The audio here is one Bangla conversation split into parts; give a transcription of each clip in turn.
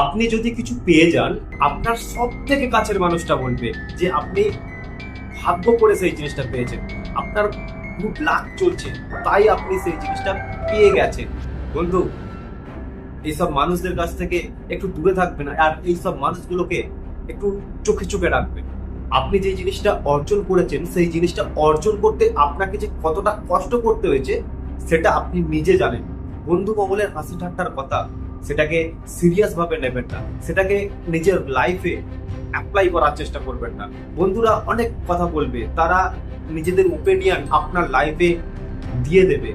আপনি যদি কিছু পেয়ে যান, আপনার সব থেকে কাছের মানুষটা বলবে যে আপনি ভাগ্য করে সেই জিনিসটা পেয়েছেন। আপনার খুব লাখ চলছে, তাই আপনি সেই জিনিসটা পেয়ে গেছেন। বন্ধু, এইসব মানুষদের কাছ থেকে একটু দূরে থাকবেন আর এইসব মানুষগুলোকে একটু চোখে চোখে রাখবেন। আপনি যে জিনিসটা অর্জন করেছেন, সেই জিনিসটা অর্জন করতে আপনাকে যে কতটা কষ্ট করতে হয়েছে, সেটা আপনি নিজে জানেন। বন্ধু মহলের হাসি ঠাট্টার কথা সেটাকে সিরিয়াস ভাবে নেবেন না। সেটাকে নিজের লাইফে অ্যাপ্লাই করার চেষ্টা করবেন না। বন্ধুরা অনেক কথা বলবে, তারা নিজেদের ওপিনিয়ন আপনার লাইফে দিয়ে দেবে।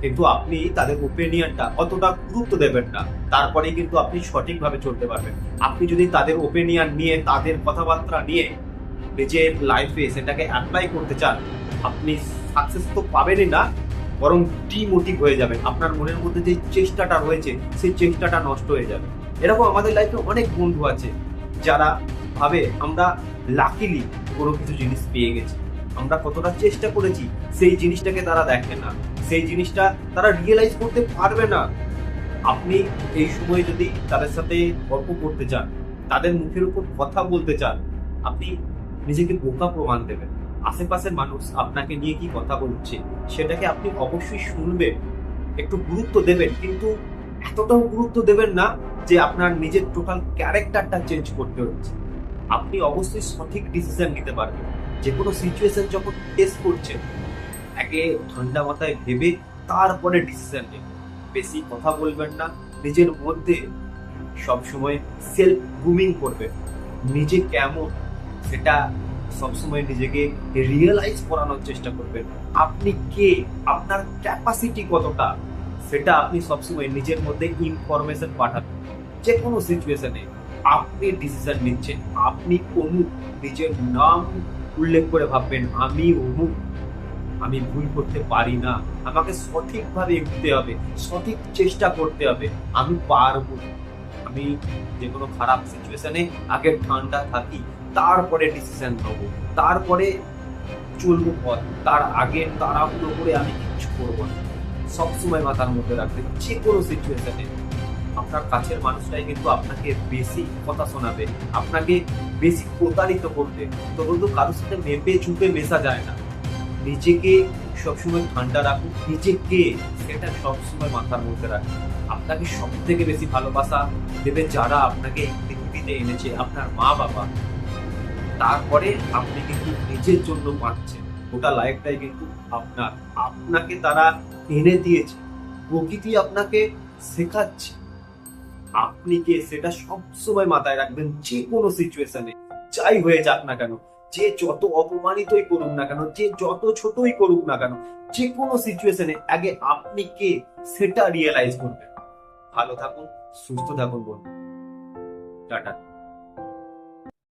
কিন্তু আপনি তাদের ওপিনিয়নটা অতটা গুরুত্ব দেবেন না। তারপরে কিন্তু আপনি সঠিকভাবে চলতে পারবেন। আপনি যদি তাদের ওপিনিয়ন নিয়ে, তাদের কথাবার্তা নিয়ে নিজের লাইফে সেটাকে অ্যাপ্লাই করতে চান, আপনি সাকসেস তো পাবেনই না। বরং ডিমোটিভ হয়ে যাবেন। আপনার মনের মধ্যে যে চেষ্টাটা রয়েছে, সেই চেষ্টাটা নষ্ট হয়ে যাবে। এরকম আমাদের লাইফে অনেক বন্ধু আছে, যারা ভাবে, আমরা লাকিলি কোনো কিছু জিনিস পেয়ে গেছি। আমরা কতটা চেষ্টা করেছি, সেই জিনিসটাকে তারা দেখে না। সেই জিনিসটা তারা রিয়েলাইজ করতে পারবে না। আপনি এই সময় যদি তাদের সাথে গল্প করতে চান, তাদের মুখের উপর কথা বলতে চান, আপনি নিজেকে বোকা প্রমাণ দেবেন। আশেপাশের মানুষ আপনাকে নিয়ে কি কথা বলছে, সেটাকে আপনি অবশ্যই শুনবেন, একটু গুরুত্ব দেবেন। কিন্তু এতটাও গুরুত্ব দেবেন না যে আপনার নিজের টোটাল ক্যারেক্টারটা চেঞ্জ করতে হচ্ছে। আপনি অবশ্যই সঠিক ডিসিশন নিতে পারবেন। যে কোনো সিচুয়েশন যখন ফেস করছেন আগে ঠান্ডা মাথায় ভেবে তারপরে ডিসিশন নেবেন। বেশি কথা বলবেন না, নিজের মধ্যে সবসময় সেলফ গ্রুমিং করবেন। নিজে কেমন, সেটা সবসময় নিজেকে রিয়েলাইজ করানোর চেষ্টা করবেন। আপনি কে? আপনার ক্যাপাসিটি কতটা? সেটা আপনি সবসময় নিজের মধ্যে ইনফরমেশন পাঠাবেন। যে কোনো সিচুয়েশনে আপনি ডিসিশন নিচ্ছেন। আপনি অমুক নিজের নাম উল্লেখ করে ভাববেন, আমি অমুক। আমি ভুল করতে পারি না। আমাকে সঠিকভাবে এগোতে হবে, সঠিক চেষ্টা করতে হবে। আমি পারব আমি যে কোনো খারাপ সিচুয়েশনে আগে ঠান্ডা থাকি, তারপরে ডিসিশন নেব, তারপরে চলবো পথ, তার আগে তাড়াহুড়ো করে আমি কিছু করব না। সবসময় মাথার মধ্যে রাখবেন যে কোনো সিচুয়েশনে আপনার কাছের মানুষটাই কিন্তু আপনাকে বেশি কথা শোনাবে, আপনাকে বেশি প্রতারিত করবে। তো বন্ধু, কারোর সাথে মেপে চুপে মেশা যায় না। নিজেকে সবসময় ঠান্ডা রাখুন নিজেকে সেটা সবসময় মাথার মধ্যে রাখুন আপনাকে সব থেকে বেশি ভালোবাসা দেবে যারা আপনাকে পৃথিবীতে এনেছে, আপনার মা বাবা। তারপরে আপনি কিন্তু নিজের জন্য বাঁচছেন। গোটা লাইফটাই কিন্তু আপনার। আপনাকে তারা এনে দিয়েছে। প্রকৃতি আপনাকে শেখাচ্ছে। আপনি কে সেটা সবসময় মাথায় রাখবেন যে কোনো সিচুয়েশনে যাই হয়ে যাক না কেন। যে যত অপমানিতই করুক না কেন, যে যত ছোটই করুক না কেন যে কোনো সিচুয়েশনে আগে আপনি কে সেটা রিয়েলাইজ করবেন। ভালো থাকুন, সুস্থ থাকুন বলুন টাটা।